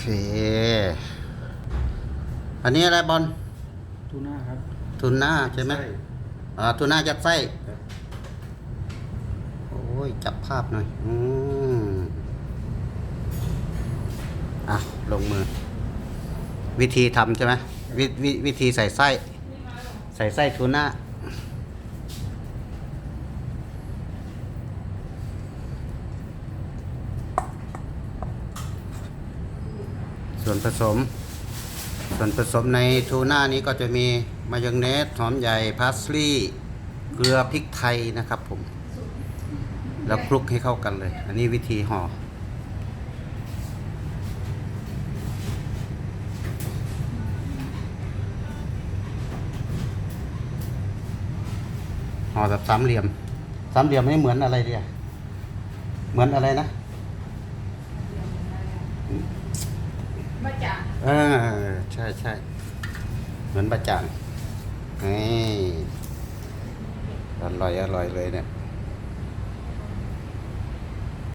เค อันนี้อะไรบอลทูน่าครับทุนหน้าใช่ไหมใช่อ่าทุนหน้ายัดไส้ครับโอ้ย จับภาพหน่อย อืมอะ ลงมือ วิธีทำใช่ไหมวววิธีใส่ไส้ ใส่ไส้ทูน่า ส่วนผสม ส่วนผสมในทูน่านี้ก็จะมีมายองเนสหอมใหญ่พาสลีย์เกลือพริกไทยนะครับผม แล้วคลุกให้เข้ากันเลย อันนี้วิธีห่อห่อแบบสามเหลี่ยม สามเหลี่ยมไม่เหมือนอะไรเดียเหมือนอะไรนะ บะจางอ่าใช่ใช่เหมือนบะจ่างนี่อร่อยอร่อยเลยเนี่ย